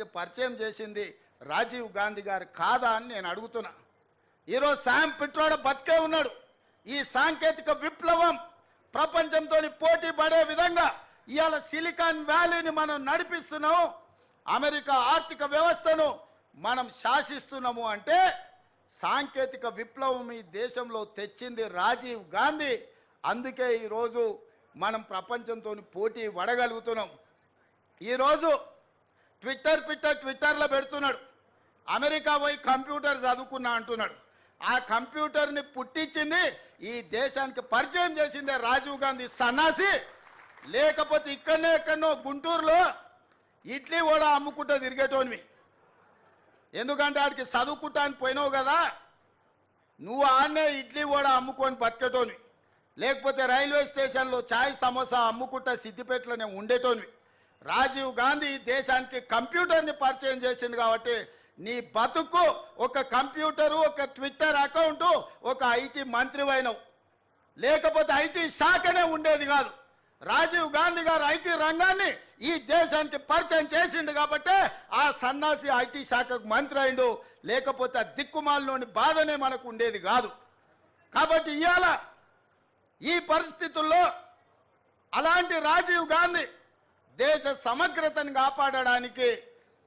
దేశానికి పరిచయం చేసింది రాజీవ్ గాంధీ గారు కాదా అని నేను అడుగుతున్నా. ఈరోజు శామ్ పిట్రోడ బతికే ఉన్నాడు. ఈ సాంకేతిక విప్లవం ప్రపంచంతో పోటీ పడే విధంగా ఇవాళ సిలికాన్ వ్యాలీని మనం నడిపిస్తున్నాం. అమెరికా ఆర్థిక వ్యవస్థను మనం శాసిస్తున్నాము అంటే సాంకేతిక విప్లవం ఈ దేశంలో తెచ్చింది రాజీవ్ గాంధీ. అందుకే ఈరోజు మనం ప్రపంచంతో పోటీ పడగలుగుతున్నాం. ఈరోజు ట్విట్టర్ పిట్టర్ ట్విట్టర్లో పెడుతున్నాడు. అమెరికా పోయి కంప్యూటర్ చదువుకున్నా అంటున్నాడు. ఆ కంప్యూటర్ని పుట్టించింది ఈ దేశానికి పరిచయం చేసిందే రాజీవ్ గాంధీ సన్నాసి. లేకపోతే ఇక్కడనే ఎక్కడనో గుంటూరులో ఇడ్లీ కూడా అమ్ముకుంటా తిరిగేటోనివి. ఎందుకంటే ఆడికి చదువుకుంటానికి పోయినావు కదా నువ్వు ఆన్నే ఇడ్లీ కూడా అమ్ముకొని బతికేటోనివి. లేకపోతే రైల్వే స్టేషన్లో చాయ్ సమోసా అమ్ముకుంటా సిద్దిపేటలోనే ఉండేటోనివి. రాజీవ్ గాంధీ ఈ దేశానికి కంప్యూటర్ని పరిచయం చేసింది కాబట్టి నీ బతుకు ఒక కంప్యూటరు ఒక ట్విట్టర్ అకౌంటు ఒక ఐటీ మంత్రివైనవు లేకపోతే ఐటీ శాఖనే ఉండేది కాదు. రాజీవ్ గాంధీ గారు ఐటీ రంగాన్ని ఈ దేశానికి పరిచయం చేసిండు కాబట్టి ఆ సన్నాసి ఐటీ శాఖకు మంత్రి అయిండు. లేకపోతే దిక్కుమాలలోని బాధనే మనకు ఉండేది కాదు. కాబట్టి ఇవాళ ఈ పరిస్థితుల్లో అలాంటి రాజీవ్ గాంధీ దేశ సమగ్రతను కాపాడడానికి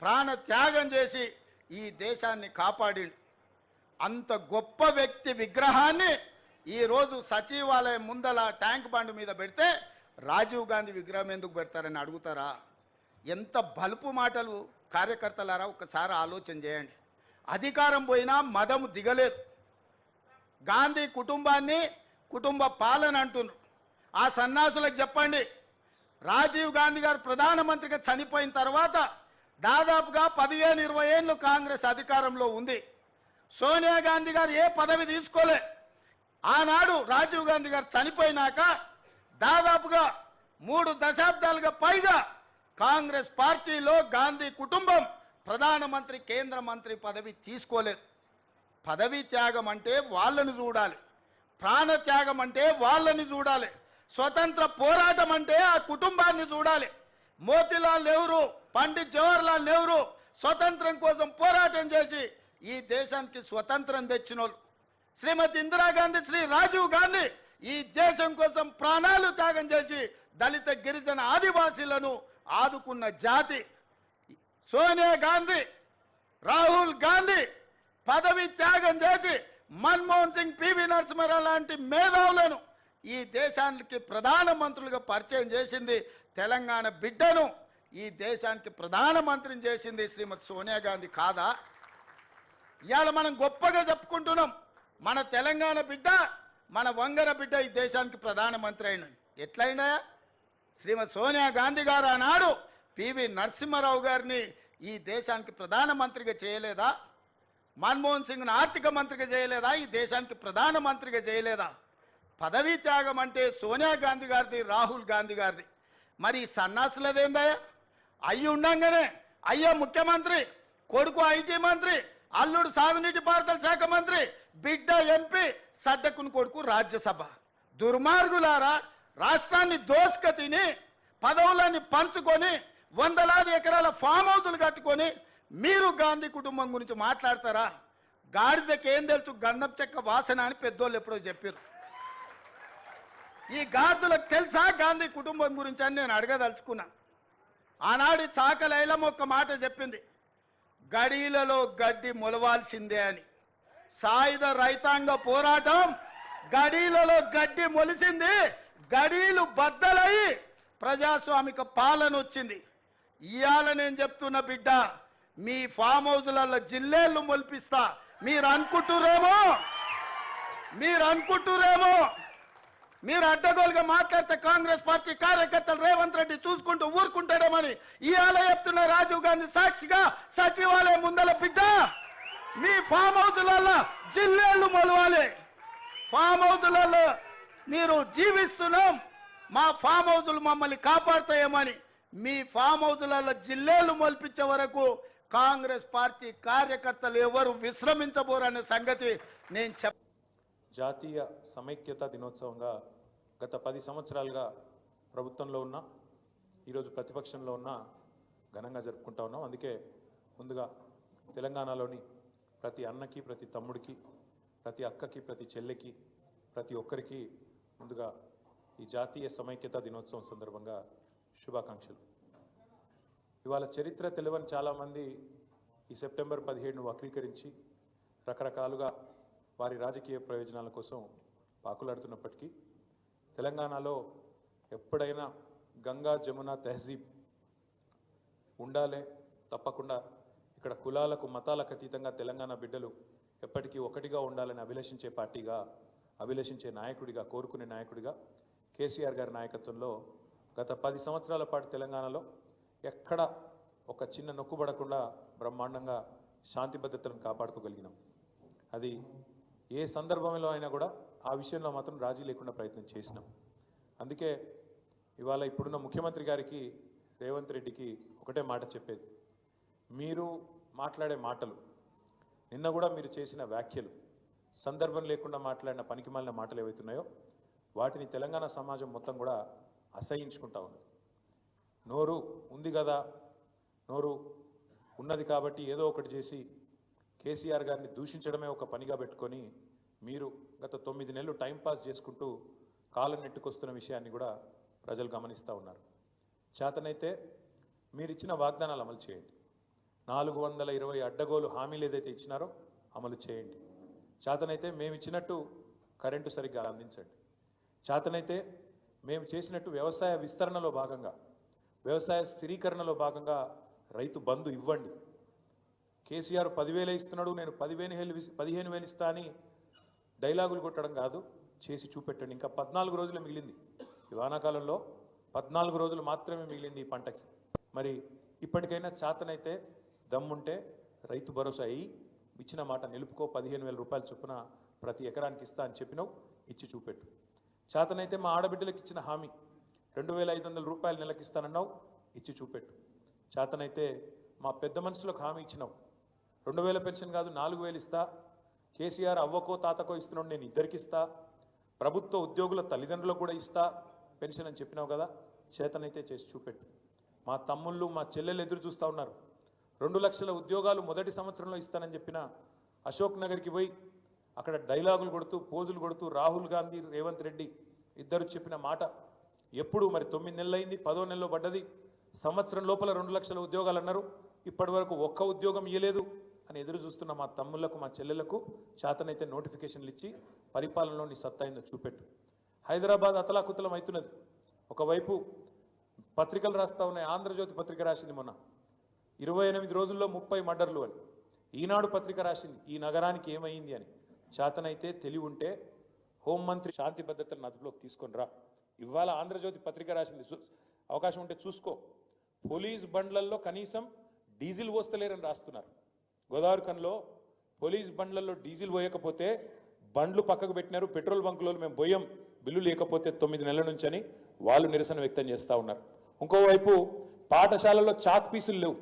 ప్రాణ త్యాగం చేసి ఈ దేశాన్ని కాపాడిండు. అంత గొప్ప వ్యక్తి విగ్రహాన్ని ఈరోజు సచివాలయం ముందల ట్యాంక్ బండ్ మీద పెడితే రాజీవ్ గాంధీ విగ్రహం ఎందుకు పెడతారని అడుగుతారా? ఎంత బలుపు మాటలు కార్యకర్తలారా ఒకసారి ఆలోచన చేయండి. అధికారం పోయినా మదము దిగలేదు. గాంధీ కుటుంబాన్ని కుటుంబ పాలన అంటున్నారు. ఆ సన్నాసులకు చెప్పండి రాజీవ్ గాంధీ గారు ప్రధానమంత్రిగా చనిపోయిన తర్వాత దాదాపుగా పదిహేను ఇరవై ఏళ్ళు కాంగ్రెస్ అధికారంలో ఉంది. సోనియా గాంధీ గారు ఏ పదవి తీసుకోలే. ఆనాడు రాజీవ్ గాంధీ గారు చనిపోయినాక దాదాపుగా మూడు దశాబ్దాలుగా పైగా కాంగ్రెస్ పార్టీలో గాంధీ కుటుంబం ప్రధానమంత్రి కేంద్ర మంత్రి పదవి తీసుకోలేదు. పదవి త్యాగం అంటే వాళ్ళని చూడాలి. ప్రాణ త్యాగం అంటే వాళ్ళని చూడాలి. స్వతంత్ర పోరాటం అంటే ఆ కుటుంబాన్ని చూడాలి. మోతిలాల్ నెహ్రూ పండిత్ జవహర్లాల్ నెహ్రూ స్వతంత్రం కోసం పోరాటం చేసి ఈ దేశానికి స్వతంత్రం తెచ్చినోళ్ళు. శ్రీమతి ఇందిరాగాంధీ శ్రీ రాజీవ్ గాంధీ ఈ దేశం కోసం ప్రాణాలు త్యాగం చేసి దళిత గిరిజన ఆదివాసీలను ఆదుకున్న జాతి. సోనియా గాంధీ రాహుల్ గాంధీ పదవి త్యాగం చేసి మన్మోహన్ సింగ్ పివి నరసింహారావు లాంటి మేధావులను ఈ దేశానికి ప్రధానమంత్రులుగా పరిచయం చేసింది తెలంగాణ బిడ్డను. ఈ దేశానికి ప్రధానమంత్రిని చేసింది శ్రీమతి సోనియా గాంధీ కాదా? ఇవాళ మనం గొప్పగా చెప్పుకుంటున్నాం. మన తెలంగాణ బిడ్డ మన వంగర బిడ్డ ఈ దేశానికి ప్రధానమంత్రి అయిన ఎట్లయినా శ్రీమతి సోనియా గాంధీ గారు ఆనాడు పివి నరసింహారావు గారిని ఈ దేశానికి ప్రధానమంత్రిగా చేయలేదా? మన్మోహన్ సింగ్ను ఆర్థిక మంత్రిగా చేయలేదా? ఈ దేశానికి ప్రధానమంత్రిగా చేయలేదా? పదవీ త్యాగం అంటే సోనియా గాంధీ గారిది రాహుల్ గాంధీ గారిది. మరి ఈ సన్నాసులదేందయ్యా? అయ్యి ఉండంగానే అయ్యో ముఖ్యమంత్రి కొడుకు ఐటీ మంత్రి అల్లుడు సాగునీటి పారుదల శాఖ మంత్రి బిడ్డ ఎంపీ సద్దకుని కొడుకు రాజ్యసభ. దుర్మార్గులారా రాష్ట్రాన్ని దోసుక తిని పదవులని పంచుకొని వందలాది ఎకరాల ఫామ్ హౌసులు కట్టుకొని మీరు గాంధీ కుటుంబం గురించి మాట్లాడతారా? గాడిదకేం తెలుసు గంధం చెక్క వాసన అని పెద్దోళ్ళు ఎప్పుడో చెప్పారు ఈ గాడిదలకు తెలుసా గాంధీ కుటుంబం గురించి అని నేను అడగదలుచుకున్నా. ఆనాడు చాకలైలం ఒక్క మాట చెప్పింది. గడీలలో గడ్డి మొలవాల్సిందే అని. సాయుధ రైతాంగ పోరాటం గడీలలో గడ్డి మొలిసింది. గడీలు బద్దలై ప్రజాస్వామిక పాలన వచ్చింది. ఇవాళ నేను చెప్తున్న బిడ్డ మీ ఫామ్ హౌస్లలో జిల్లేళ్ళు మొలిపిస్తా. మీరు అనుకుంటురేమో? మీరు అనుకుంటురేమో? మీరు అడ్డగోలుగా మాట్లాడితే కాంగ్రెస్ పార్టీ కార్యకర్తలు రేవంత్ రెడ్డి చూసుకుంటూ ఊరుకుంటాడేమని ఇవాళ చెప్తున్న రాజీవ్ గాంధీ సాక్షిగా సచివాలయం ముందల బిడ్డ. మీ ఫామ్ హౌస్లలో జిల్లేళ్ళు మొలవాలి. ఫామ్ హౌస్లలో మీరు జీవిస్తున్నాం. మా ఫామ్ హౌసులు మమ్మల్ని కాపాడుతాయేమని మీ ఫామ్ హౌజులలో జిల్లేలు మొలిపించే వరకు కాంగ్రెస్ పార్టీ కార్యకర్తలు ఎవరు విశ్రమించబోరనే సంగతి నేను చెప్ జాతీయ సమైక్యత దినోత్సవంగా గత పది సంవత్సరాలుగా ప్రభుత్వంలో ఉన్న ఈరోజు ప్రతిపక్షంలో ఉన్న ఘనంగా జరుపుకుంటా ఉన్నాం. అందుకే ముందుగా తెలంగాణలోని ప్రతి అన్నకి ప్రతి తమ్ముడికి ప్రతి అక్కకి ప్రతి చెల్లెకి ప్రతి ఒక్కరికి ముందుగా ఈ జాతీయ సమైక్యత దినోత్సవం సందర్భంగా శుభాకాంక్షలు. ఇవాళ చరిత్ర తెలియని చాలామంది ఈ సెప్టెంబర్ పదిహేడును వక్రీకరించి రకరకాలుగా వారి రాజకీయ ప్రయోజనాల కోసం పాకులాడుతున్నప్పటికీ తెలంగాణలో ఎప్పుడైనా గంగా జమున తెహజీబ్ ఉండాలే తప్పకుండా ఇక్కడ కులాలకు మతాలకు అతీతంగా తెలంగాణ బిడ్డలు ఎప్పటికీ ఒకటిగా ఉండాలని అభిలషించే పార్టీగా అభిలషించే నాయకుడిగా కోరుకునే నాయకుడిగా కేసీఆర్ గారి నాయకత్వంలో గత పది సంవత్సరాల పాటు తెలంగాణలో ఎక్కడ ఒక చిన్న నొక్కుబడకుండా బ్రహ్మాండంగా శాంతి భద్రతలను కాపాడుకోగలిగినాం. అది ఏ సందర్భంలో అయినా కూడా ఆ విషయంలో మాత్రం రాజీ లేకుండా ప్రయత్నం చేసినాం. అందుకే ఇవాళ ఇప్పుడున్న ముఖ్యమంత్రి గారికి రేవంత్ రెడ్డికి ఒకటే మాట చెప్పేది. మీరు మాట్లాడే మాటలు నిన్న కూడా మీరు చేసిన వ్యాఖ్యలు సందర్భం లేకుండా మాట్లాడిన పనికిమాలిన మాటలు ఏవైతున్నాయో వాటిని తెలంగాణ సమాజం మొత్తం కూడా అసహించుకుంటా ఉన్నది. నోరు ఉంది కదా నోరు ఉన్నది కాబట్టి ఏదో ఒకటి చేసి కేసీఆర్ గారిని దూషించడమే ఒక పనిగా పెట్టుకొని మీరు గత తొమ్మిది నెలలు టైంపాస్ చేసుకుంటూ కాలం నెట్టుకొస్తున్న విషయాన్ని కూడా ప్రజలు గమనిస్తూ ఉన్నారు. చేతనైతే మీరు ఇచ్చిన వాగ్దానాలు అమలు చేయండి. నాలుగు వందల ఇరవై అడ్డగోలు హామీలు ఏదైతే ఇచ్చినారో అమలు చేయండి. చేతనైతే మేము ఇచ్చినట్టు కరెంటు సరిగ్గా అందించండి. చేతనైతే మేము చేసినట్టు వ్యవసాయ విస్తరణలో భాగంగా వ్యవసాయ స్థిరీకరణలో భాగంగా రైతు బంధు ఇవ్వండి. కేసీఆర్ పదివేలు ఇస్తున్నాడు నేను పదివేను వేలు పదిహేను వేలు ఇస్తా అని డైలాగులు కొట్టడం కాదు చేసి చూపెట్టండి. ఇంకా పద్నాలుగు రోజులు మిగిలింది. ఈ వానాకాలంలో పద్నాలుగు రోజులు మాత్రమే మిగిలింది ఈ పంటకి. మరి ఇప్పటికైనా చాతనైతే దమ్ముంటే రైతు భరోసా అయ్యి ఇచ్చిన మాట నిలుపుకో పదిహేను వేల రూపాయలు చొప్పున ప్రతి ఎకరానికి ఇస్తా అని చెప్పినావు ఇచ్చి చూపెట్టు. చేతనైతే మా ఆడబిడ్డలకు ఇచ్చిన హామీ రెండు వేల ఐదు వందల రూపాయలు నెలకిస్తానన్నావు ఇచ్చి చూపెట్టు. చేతనైతే మా పెద్ద మనుషులకు హామీ ఇచ్చినావు రెండు వేల పెన్షన్ కాదు నాలుగు వేలు ఇస్తా. కేసీఆర్ అవ్వకో తాతకో ఇస్తున్నాడు నేను ఇద్దరికి ఇస్తా. ప్రభుత్వ ఉద్యోగుల తల్లిదండ్రులకు కూడా ఇస్తా. పెన్షన్ అని చెప్పినావు కదా చేతనైతే చేసి చూపెట్టు. మా తమ్ముళ్ళు మా చెల్లెలు ఎదురు చూస్తూ ఉన్నారు. రెండు లక్షల ఉద్యోగాలు మొదటి సంవత్సరంలో ఇస్తానని చెప్పిన అశోక్ నగర్కి పోయి అక్కడ డైలాగులు కొడుతూ పోజులు కొడుతూ రాహుల్ గాంధీ రేవంత్ రెడ్డి ఇద్దరు చెప్పిన మాట ఎప్పుడు మరి తొమ్మిది నెలలు అయింది పదో నెలలో పడ్డది. సంవత్సరం లోపల రెండు లక్షల ఉద్యోగాలు అన్నారు. ఇప్పటి వరకు ఒక్క ఉద్యోగం ఇయ్యలేదు. అని ఎదురు చూస్తున్న మా తమ్ముళ్ళకు మా చెల్లెలకు చేతనైతే నోటిఫికేషన్లు ఇచ్చి పరిపాలనలో నీ సత్తా అయిందో చూపెట్టు. హైదరాబాద్ అతలాకుతలం అవుతున్నది. ఒకవైపు పత్రికలు రాస్తా ఉన్నాయి. ఆంధ్రజ్యోతి పత్రిక రాసింది మొన్న. ఇరవై ఎనిమిది రోజుల్లో ముప్పై మర్డర్లు అని. ఈనాడు పత్రిక రాసింది. ఈ నగరానికి ఏమైంది అని. చేతనైతే తెలివి ఉంటే హోంమంత్రి శాంతి భద్రతలను అదుపులోకి తీసుకొని రా. ఇవాళ ఆంధ్రజ్యోతి పత్రిక రాసింది. అవకాశం ఉంటే చూసుకో. పోలీస్ బండ్లల్లో కనీసం డీజిల్ పోస్తలేరని రాస్తున్నారు. గోదావరి కన్లో పోలీస్ బండ్లలో డీజిల్ పోయకపోతే బండ్లు పక్కకు పెట్టినారు పెట్రోల్ బంకులో మేము పోయాం బిల్లు లేకపోతే తొమ్మిది నెలల నుంచి అని వాళ్ళు నిరసన వ్యక్తం చేస్తూ ఉన్నారు. ఇంకోవైపు పాఠశాలల్లో చాక్ పీసులు లేవు.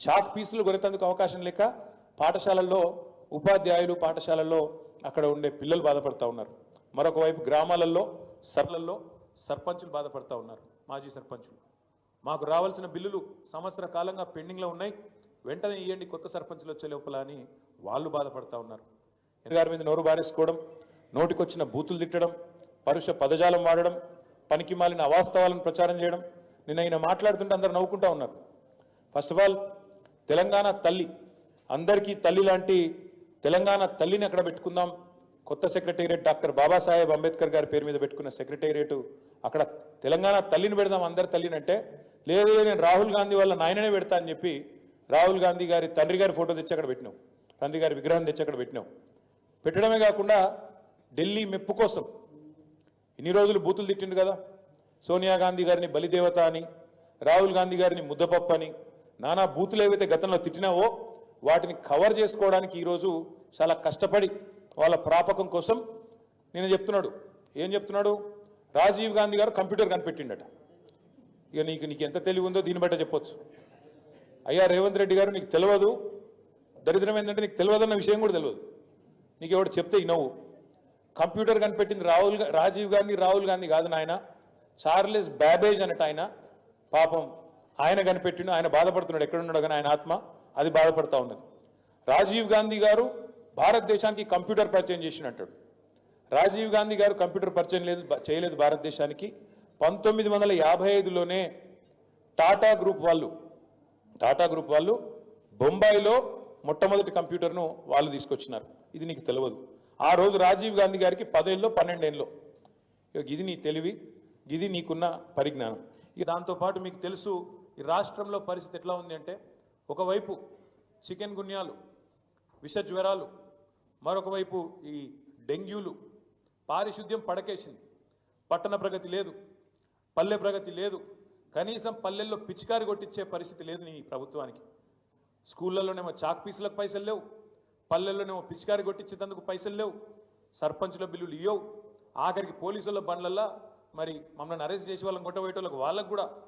చాక్ పీసులు కొనేందుకు అవకాశం లేక పాఠశాలల్లో ఉపాధ్యాయులు పాఠశాలల్లో అక్కడ ఉండే పిల్లలు బాధపడుతూ ఉన్నారు. మరొక వైపు గ్రామాలలో సర్లల్లో సర్పంచులు బాధపడతా ఉన్నారు. మాజీ సర్పంచులు. మాకు రావాల్సిన బిల్లులు సంవత్సర కాలంగా పెండింగ్లో ఉన్నాయి. వెంటనే ఇవ్వండి కొత్త సర్పంచులు వచ్చే లోపల అని వాళ్ళు బాధపడతా ఉన్నారు. గారి మీద నోరు బారేసుకోవడం నోటికొచ్చిన బూతులు తిట్టడం పరుష పదజాలం వాడడం పనికి మాలిన అవాస్తవాలను ప్రచారం చేయడం నిన్న ఈయన మాట్లాడుతుంటే అందరు నవ్వుకుంటా ఉన్నారు. ఫస్ట్ ఆఫ్ ఆల్ తెలంగాణ తల్లి అందరికీ తల్లి లాంటి తెలంగాణ తల్లిని అక్కడ పెట్టుకుందాం? కొత్త సెక్రటేరియట్ డాక్టర్ బాబాసాహెబ్ అంబేద్కర్ గారి పేరు మీద పెట్టుకున్న సెక్రటేరియట్ అక్కడ తెలంగాణ తల్లిని పెడదాం అందరి తల్లిని అంటే లేదు నేను రాహుల్ గాంధీ వాళ్ళ నాయననే పెడతా అని చెప్పి రాహుల్ గాంధీ గారి తండ్రి గారి ఫోటో తెచ్చి అక్కడ పెట్టినావు. తండ్రి గారి విగ్రహం తెచ్చి అక్కడ పెట్టినావు. పెట్టడమే కాకుండా ఢిల్లీ మెప్పు కోసం ఇన్ని రోజులు బూతులు తిట్టిండు కదా. సోనియా గాంధీ గారిని బలిదేవత అని రాహుల్ గాంధీ గారిని ముద్దపప్పు అని నానా బూతులు ఏవైతే గతంలో తిట్టినావో వాటిని కవర్ చేసుకోవడానికి ఈరోజు చాలా కష్టపడి వాళ్ళ ప్రాపకం కోసం నేను చెప్తున్నాడు. ఏం చెప్తున్నాడు? రాజీవ్ గాంధీ గారు కంప్యూటర్ కనిపెట్టిండట. ఇక నీకు నీకు ఎంత తెలివి ఉందో దీన్ని బట్ట చెప్పొచ్చు. అయ్యా రేవంత్ రెడ్డి గారు నీకు తెలియదు దరిద్రం ఏంటంటే నీకు తెలియదన్న విషయం కూడా తెలియదు నీకు ఎవడు చెప్తే ఈ నవ్వు. కంప్యూటర్ కనిపెట్టింది రాహుల్ రాజీవ్ గాంధీ రాహుల్ గాంధీ కాదు నాయన. చార్లెస్ బ్యాబేజ్ అన్నట్టు ఆయన పాపం ఆయన కనిపెట్టిండు ఆయన బాధపడుతున్నాడు. ఎక్కడున్నాడు కానీ ఆయన ఆత్మ అది బాధపడతా ఉన్నది. రాజీవ్ గాంధీ గారు భారతదేశానికి కంప్యూటర్ పరిచయం చేసినట్టాడు రాజీవ్ గాంధీ గారు కంప్యూటర్ పరిచయం లేదు చేయలేదు భారతదేశానికి. పంతొమ్మిది వందల యాభై ఐదులోనే టాటా గ్రూప్ వాళ్ళు టాటా గ్రూప్ వాళ్ళు బొంబాయిలో మొట్టమొదటి కంప్యూటర్ను వాళ్ళు తీసుకొచ్చినారు. ఇది నీకు తెలియదు ఆ రోజు రాజీవ్ గాంధీ గారికి పదేళ్ళలో పన్నెండేళ్ళలో ఇది నీ తెలివి ఇది నీకున్న పరిజ్ఞానం. ఇక దాంతోపాటు మీకు తెలుసు ఈ రాష్ట్రంలో పరిస్థితి ఎట్లా ఉంది అంటే ఒకవైపు చికెన్ గున్యాలు విష జ్వరాలు మరొక వైపు ఈ డెంగ్యూలు పారిశుద్ధ్యం పడకేసింది. పట్టణ ప్రగతి లేదు పల్లె ప్రగతి లేదు కనీసం పల్లెల్లో పిచికారి కొట్టించే పరిస్థితి లేదు నీ ప్రభుత్వానికి. స్కూళ్ళలోనేమో చాక్ పీసులకు పైసలు లేవు. పల్లెల్లోనేమో పిచికారి కొట్టించేందుకు పైసలు లేవు. సర్పంచుల బిల్లులు ఇవ్వవు ఆఖరికి పోలీసుల బండ్లల్లో మరి మమ్మల్ని అరెస్ట్ చేసి వాళ్ళని కొట్టబోయేటోళ్ళకి వాళ్ళకు కూడా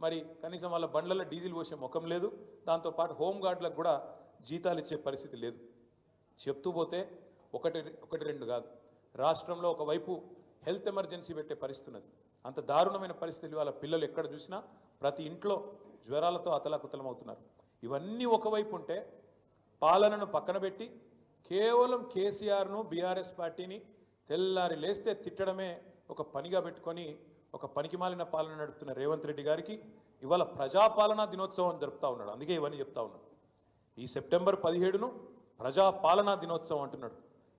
మరి కనీసం వాళ్ళ బండ్లలో డీజిల్ పోసే ముఖం లేదు. దాంతోపాటు హోంగార్డులకు కూడా జీతాలు ఇచ్చే పరిస్థితి లేదు. చెప్తూ పోతే ఒకటి ఒకటి రెండు కాదు. రాష్ట్రంలో ఒకవైపు హెల్త్ ఎమర్జెన్సీ పెట్టే పరిస్థితి ఉన్నది. అంత దారుణమైన పరిస్థితులు వాళ్ళ పిల్లలు ఎక్కడ చూసినా ప్రతి ఇంట్లో జ్వరాలతో అతలాకుతలమవుతున్నారు. ఇవన్నీ ఒకవైపు ఉంటే పాలనను పక్కన పెట్టి కేవలం కేసీఆర్ను బీఆర్ఎస్ పార్టీని తెల్లారి లేస్తే తిట్టడమే ఒక పనిగా పెట్టుకొని ఒక పనికిమాలిన పాలన నడుపుతున్న రేవంత్ రెడ్డి గారికి ఇవాళ ప్రజాపాలనా దినోత్సవం జరుపుతా ఉన్నాడు. అందుకే ఇవన్నీ చెప్తా ఉన్నాడు ఈ సెప్టెంబర్ పదిహేడును ప్రజాపాలనా దినోత్సవం అంటున్నాడు.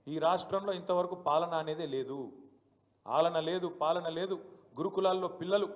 ఈ రాష్ట్రంలో ఇంతవరకు పాలన అనేదే లేదు. ఆలన లేదు పాలన లేదు. గురుకులాల్లో పిల్లలు